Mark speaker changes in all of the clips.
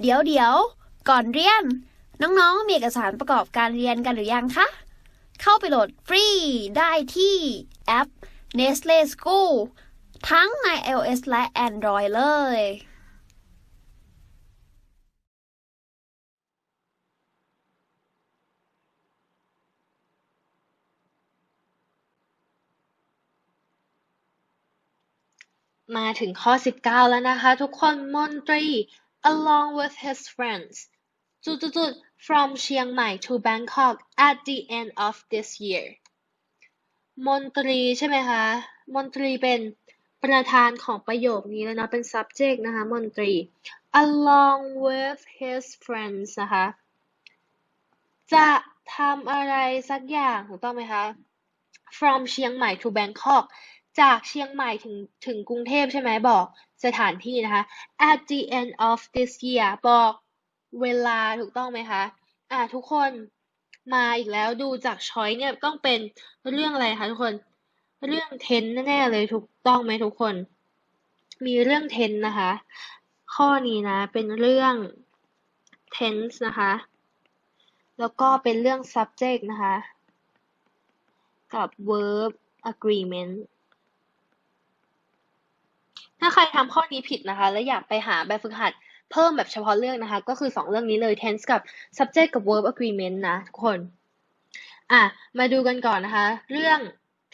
Speaker 1: เดี๋ยวเดี๋ยวก่อนเรียน น้องๆ มีเอกสารประกอบการเรียนกันหรือยังคะ เข้าไปโหลดฟรีได้ที่แอป Nestle School ทั้งใน iOS และ Android เลย
Speaker 2: มาถึงข้อ 19 แล้วนะคะ ทุกคนมนตรี along with his friends จุดจุด from เชียงใหม่ to Bangkok at the end of this year มนตรีใช่ไหมคะ มนตรีเป็นประธานของประโยคนี้แล้วนะเป็น subject นะคะ มนตรี along with his friends นะคะ จะทำอะไรสักอย่างถูกต้องไหมคะ from เชียงใหม่ to Bangkok จากเชียงใหม่ถึงถึงกรุงเทพใช่ไหมบอก สถานที่นะคะ at the end of this year บอกเวลาถูกต้องไหมคะอะทุกคนมาอีกแล้วดูจากช้อยเนี่ยต้องเป็นเรื่องอะไรคะทุกคน เรื่องเทนแน่เลยถูกต้องไหมทุกคน มีเรื่องเทนนะคะ ข้อนี้นะเป็นเรื่อง tense นะคะ แล้วก็เป็นเรื่อง subject นะคะ กับ verb agreement ใครทำข้อนี้ผิดนะคะ และอยากไปหาแบบฝึกหัดเพิ่มแบบเฉพาะเรื่องนะคะ ก็คือ 2 เรื่องนี้เลย tense กับ subject กับ verb agreement นะทุกคน อะ มาดูกันก่อนนะคะ เรื่อง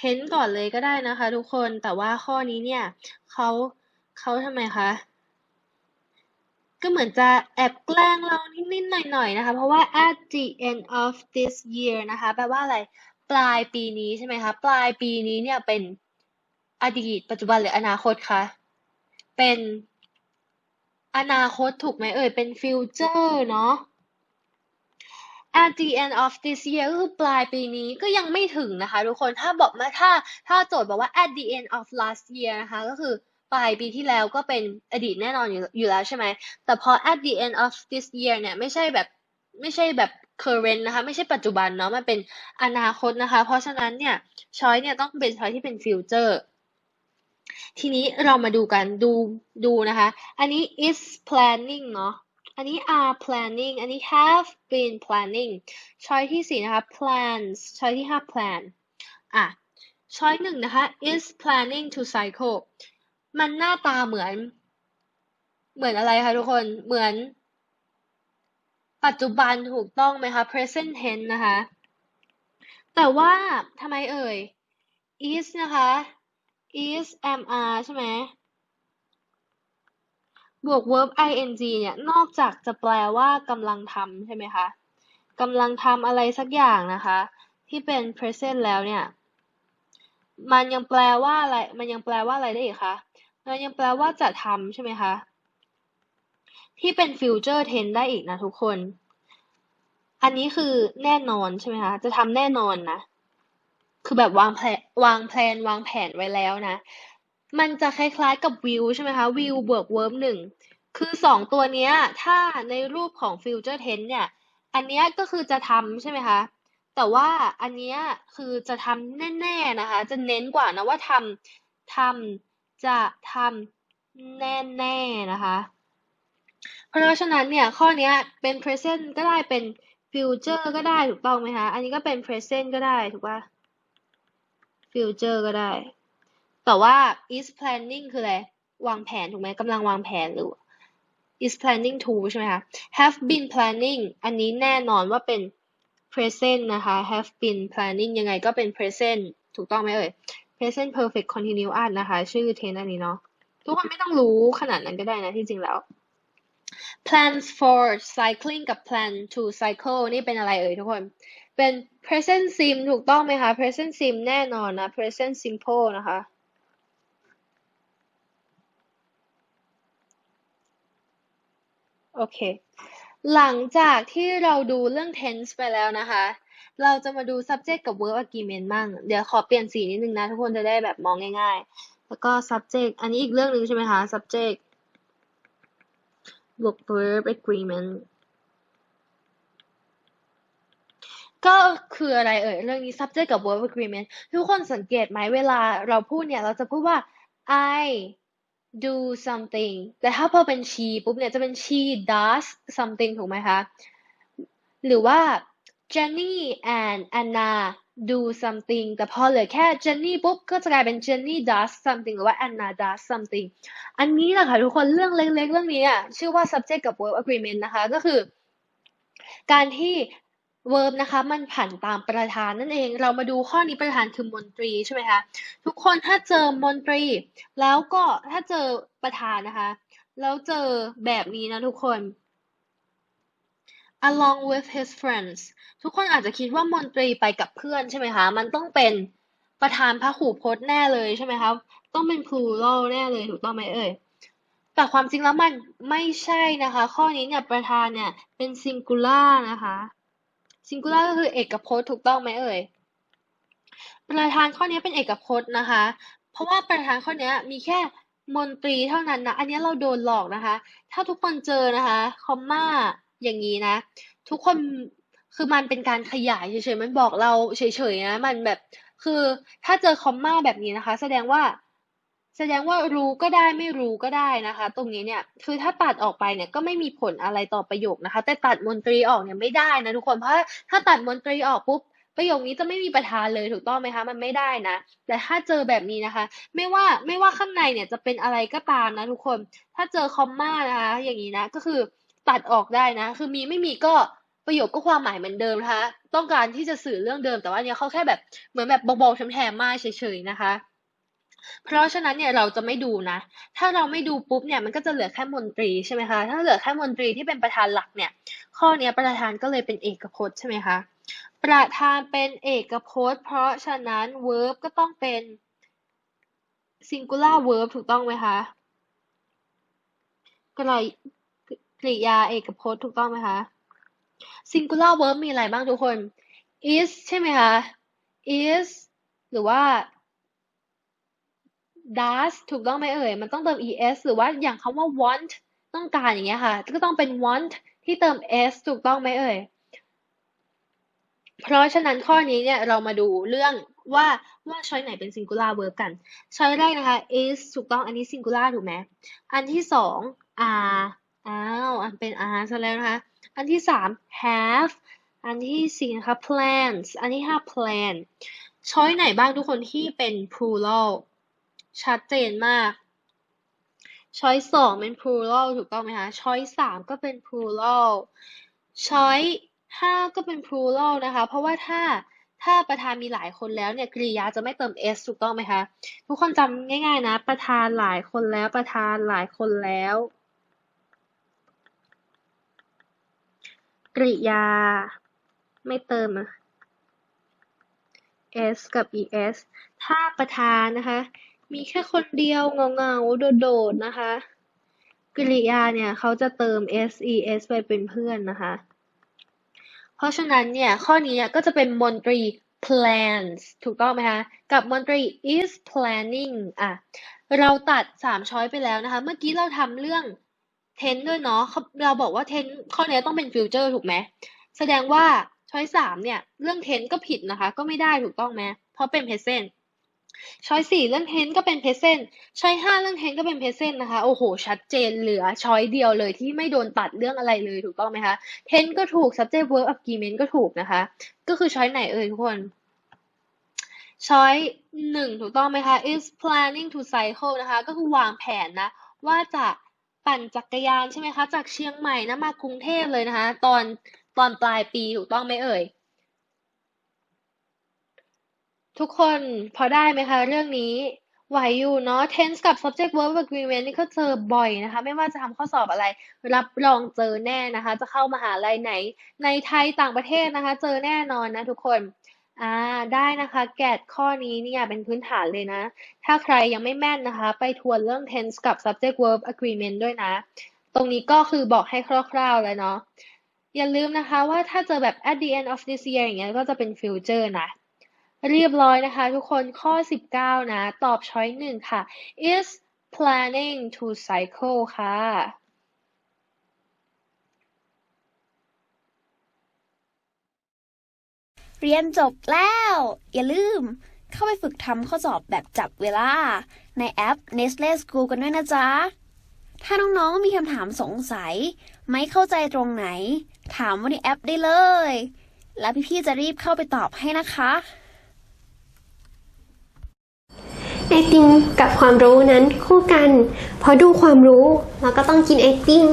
Speaker 2: tense ก่อนเลยก็ได้นะคะ ทุกคน แต่ว่าข้อนี้เนี่ยเขาเขาทำไมคะ ก็เหมือนจะแอบแกล้งเรานิดๆหน่อยๆนะคะ เพราะว่า at the end of this year นะคะ แปลว่าอะไร ปลายปีนี้ใช่ไหมคะ ปลายปีนี้เนี่ยเป็นอดีตปัจจุบันหรืออนาคตคะ เป็นอนาคตถูกไหมเอ่ย เป็นฟิวเจอร์เนาะ at the end of this year ก็คือปลายปีนี้ก็ยังไม่ถึงนะคะทุกคนถ้าบอกมาถ้าถ้าโจทย์บอกว่า at the end of last year นะคะก็คือปลายปีที่แล้วก็เป็นอดีตแน่นอนอยู่อยู่แล้วใช่ไหม แต่พอ at the end of this year เนี่ยไม่ใช่แบบไม่ใช่แบบ current นะคะ ไม่ใช่ปัจจุบันเนาะมันเป็นอนาคตนะคะ เพราะฉะนั้นเนี่ยช้อยเนี่ยต้องเป็นช้อยที่เป็น future ทีนี้เรามาดูกันดูดูนะคะ อันนี้ is planning เนาะอันนี้ are planning อันนี้ have been planning ช้อยที่สี่นะคะ plans ช้อยที่ห้า plan อะช้อยหนึ่งนะคะ is planning to cycle มันหน้าตาเหมือน เหมือนอะไรคะทุกคน เหมือน ปัจจุบันถูกต้องไหมคะ present tense นะคะ แต่ว่าทำไมเอ่ย is นะคะ is am are ใช่ไหมบวก verb ing เนี่ย นอกจากจะแปลว่ากำลังทำใช่ไหมคะกำลังทำอะไรสักอย่างนะคะ ที่เป็น present แล้วเนี่ย มันยังแปลว่าอะไร มันยังแปลว่าอะไรได้อีกคะมันยังแปลว่าจะทำใช่ไหมคะ ที่เป็น future tense ได้อีกนะทุกคน อันนี้คือแน่นอนใช่ไหมคะ จะทำแน่นอนนะ คือแบบวางแผนวางแผนวางแผนไว้แล้วนะ มันจะคล้ายๆกับ will ใช่ไหมคะ will บวก verb หนึ่งคือสองตัวเนี้ย ถ้าในรูปของ future tense เนี่ย อันเนี้ยก็คือจะทำใช่ไหมคะ แต่ว่าอันเนี้ยคือจะทำแน่ๆนะคะ จะเน้นกว่านะว่าทำทำจะทำแน่ๆนะคะ เพราะฉะนั้นเนี่ย ข้อเนี้ยเป็น present ก็ได้เป็น future ก็ได้ถูกต้องไหมคะ อันนี้ก็เป็น present ก็ได้ถูกปะ future ก็ได้ แต่ว่า is planning คืออะไร วางแผนถูกไหมกำลังวางแผนหรือ is planning to ใช่ไหมคะ have been planning อันนี้แน่นอนว่าเป็น present นะคะ have been planning ยังไงก็เป็น present ถูกต้องไหมเอ่ย present perfect continuous นะคะ ชื่อ tense อันนี้เนาะทุกคนไม่ต้องรู้ขนาดนั้นก็ได้นะที่จริงแล้ว plans for cycling กับ plan to cycle นี่เป็นอะไรเอ่ยทุกคน เป็น present sim ถูกต้องไหมคะ present sim แน่นอนนะ present simple นะคะ โอเค หลังจากที่เราดูเรื่อง tense ไปแล้วนะคะ เราจะมาดู subject กับ verb agreement บ้าง เดี๋ยวขอเปลี่ยนสีนิดนึงนะ ทุกคนจะได้แบบมองง่ายๆ แล้วก็ subject อันนี้อีกเรื่องหนึ่งใช่ไหมคะ subject บวก verb agreement ก็คืออะไรเอ่ยเรื่องนี้ subject กับ verb agreement ทุกคนสังเกตไหมเวลาเราพูดเนี่ย เราจะพูดว่า I do something แต่ถ้าพอเป็น she ปุ๊บเนี่ยจะเป็น she does something ถูกไหมคะ หรือว่า Jenny and Anna do something แต่พอเหลือแค่ Jenny ปุ๊บก็จะกลายเป็น Jenny does something หรือว่า Anna does something อันนี้แหละค่ะทุกคนเรื่องเล็กๆ เรื่องนี้อะชื่อว่า subject กับ verb agreement นะคะ ก็คือ การที่ verb นะคะมันผันตามประธานนั่นเอง เรามาดูข้อนี้ประธานคือมนตรีใช่ไหมคะทุกคนถ้าเจอมนตรี แล้วก็ถ้าเจอประธานนะคะ แล้วเจอแบบนี้นะทุกคน along with his friends ทุกคนอาจจะคิดว่ามนตรีไปกับเพื่อนใช่ไหมคะ มันต้องเป็นประธานพหูพจน์แน่เลยใช่ไหมคะ ต้องเป็น plural แน่เลยถูกต้องไหมเอ่ย แต่ความจริงแล้วมันไม่ใช่นะคะ ข้อนี้เนี่ยประธานเนี่ยเป็น singular นะคะ singular ก็คือเอกพจน์ถูกต้องไหมเอ่ยประธานข้อนี้เป็นเอกพจน์นะคะ เพราะว่าประธานข้อนี้มีแค่มนตรีเท่านั้นนะ อันนี้เราโดนหลอกนะคะ ถ้าทุกคนเจอนะคะ คอมมาอย่างนี้นะ ทุกคนคือมันเป็นการขยายเฉยๆ มันบอกเราเฉยๆนะ มันแบบ คือถ้าเจอคอมมาแบบนี้นะคะ แสดงว่า แสดงว่ารู้ก็ได้ไม่รู้ก็ได้นะคะ ตรงนี้เนี่ยคือถ้าตัดออกไปเนี่ยก็ไม่มีผลอะไรต่อประโยคนะคะ แต่ตัดมนตรีออกเนี่ยไม่ได้นะทุกคนเพราะถ้าตัดมนตรีออกปุ๊บประโยคนี้จะไม่มีประธานเลยถูกต้องไหมคะ มันไม่ได้นะ แต่ถ้าเจอแบบนี้นะคะ ไม่ว่าไม่ว่าข้างในเนี่ยจะเป็นอะไรก็ตามนะทุกคน ถ้าเจอคอมมานะคะ อย่างนี้นะ ก็คือตัดออกได้นะ คือมีไม่มีก็ประโยคก็ความหมายเหมือนเดิมนะคะ ต้องการที่จะสื่อเรื่องเดิมแต่ว่าเนี่ยเขาแค่แบบเหมือนแบบบอกๆแถมๆมาเฉยๆนะคะ เพราะฉะนั้นเนี่ยเราจะไม่ดูนะ ถ้าเราไม่ดูปุ๊บเนี่ยมันก็จะเหลือแค่มนตรีใช่ไหมคะ ถ้าเหลือแค่มนตรีที่เป็นประธานหลักเนี่ย ข้อเนี้ยประธานก็เลยเป็นเอกพจน์ใช่ไหมคะ ประธานเป็นเอกพจน์ เพราะฉะนั้น verb ก็ต้องเป็น singular verb ถูกต้องไหมคะกริกริยาเอกพจน์ถูกต้องไหมคะ singular verb มีอะไรบ้างทุกคน is ใช่ไหมคะ is หรือว่า does ถูกต้องไหมเอ่ย มันต้องเติม es หรือว่าอย่างคำว่า want ต้องการอย่างเงี้ยค่ะ ก็ต้องเป็น want ที่เติม s ถูกต้องไหมเอ่ย เพราะฉะนั้นข้อนี้เนี่ยเรามาดูเรื่องว่าว่าช้อยไหนเป็น singular verb กัน ช้อยแรกนะคะ is ถูกต้องอันนี้ singular ถูกไหม อันที่สอง are อ้าวอันเป็น are ซะแล้วนะคะ อันที่สาม have อันที่สี่นะคะ plans อันที่ห้า plan ช้อยไหนบ้างทุกคนที่เป็น plural ชัดเจนมาก ช้อยสองเป็น plural ถูกต้องไหมคะช้อยสามก็เป็น plural ช้อยห้าก็เป็น plural นะคะ เพราะว่าถ้าถ้าประธานมีหลายคนแล้วเนี่ยกริยาจะไม่เติม s ถูกต้องไหมคะ ทุกคนจำง่ายๆนะ ประธานหลายคนแล้วประธานหลายคนแล้ว กริยา ไม่เติม s กับ es ถ้าประธานนะคะ มีแค่คนเดียวเงาเงาๆ โดดๆ นะคะ กริยาเนี่ยเขาจะเติม s es ไปเป็นเพื่อนนะคะ เพราะฉะนั้นเนี่ยข้อนี้เนี่ยก็จะเป็นมนตรี plans ถูกต้องไหมคะ กับมนตรี is planning อะ เราตัดสามช้อยไปแล้วนะคะ เมื่อกี้เราทำเรื่อง tense ด้วยเนาะ เราบอกว่า tense ข้อนี้ต้องเป็น future ถูกไหม แสดงว่าช้อยสามเนี่ย เรื่อง tense ก็ผิดนะคะ ก็ไม่ได้ถูกต้องไหม เพราะเป็น present ช้อยสี่เรื่อง tense ก็เป็น present ช้อยห้าเรื่อง tense ก็เป็น present นะคะ โอ้โห ชัดเจนเหลือช้อยเดียวเลยที่ไม่โดนตัดเรื่องอะไรเลยถูกต้องไหมคะ tense ก็ถูก subject verb agreement ก็ถูกนะคะ ก็คือช้อยไหนเอ่ยทุกคนช้อยหนึ่งถูกต้องไหมคะ is planning to cycle นะคะ ก็คือวางแผนนะ ว่าจะปั่นจักรยานใช่ไหมคะ จากเชียงใหม่นะมากรุงเทพเลยนะคะ ตอนตอนปลายปีถูกต้องไหมเอ่ย ทุกคนพอได้ไหมคะ เรื่องนี้ไหวอยู่เนาะ tense กับ subject verb agreement นี่ก็เจอบ่อยนะคะ ไม่ว่าจะทำข้อสอบอะไร รับรองเจอแน่นะคะ จะเข้ามหาลัยไหน ในไทยต่างประเทศนะคะ เจอแน่นอนนะทุกคนอ่าได้นะคะแกดข้อนี้เนี่ยเป็นพื้นฐานเลยนะ ถ้าใครยังไม่แม่นนะคะ ไปทวนเรื่อง tense กับ subject verb agreement ด้วยนะ ตรงนี้ก็คือบอกให้คร่าวๆแล้วเนาะอย่าลืมนะคะว่าถ้าเจอแบบ at the end of this year อย่างเงี้ยก็จะเป็น future นะ เรียบร้อยนะคะ ทุกคนข้อ 19 นะ ตอบช้อยหนึ่งค่ะ is planning to cycle ค่ะ
Speaker 1: เรียนจบแล้ว อย่าลืมเข้าไปฝึกทำข้อสอบแบบจับเวลา ในแอป Nestle School กันด้วยนะจ๊ะ ถ้าน้องๆมีคำถามสงสัย ไม่เข้าใจตรงไหน ถามว่ในแอปได้เลย แล้วพี่ๆจะรีบเข้าไปตอบให้นะคะ
Speaker 3: ไอติมกับความรู้นั้นคู่กัน เพราะดูความรู้ เราก็ต้องกินไอติม